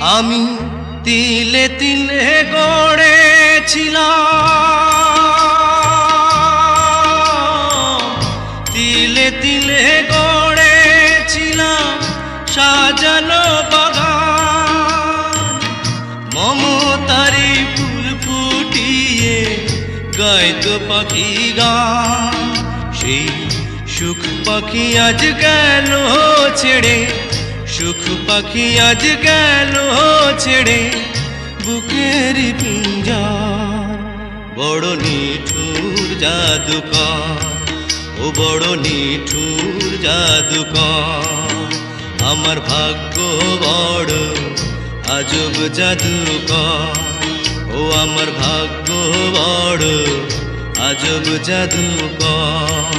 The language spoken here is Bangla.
আমি তিলে তিলে গড়েছিলাম। তিলে তিলে গড়েছিলাম সাজানো বাগান। মমতারি ফুল ফুটিয়ে গাইতো পাখি গান। সেই সুখ পাখি আজ গেল ছেড়ে পাখি আজ গেল ছেড়ে বুকের পিঞ্জার? বড় নিঠুর জাদুকর, ও বড় নিঠুর জাদুকর। আমার ভাগ্য বড়, আজব জাদুকর। ও আমার ভাগ্য বড়, আজব জাদুকর।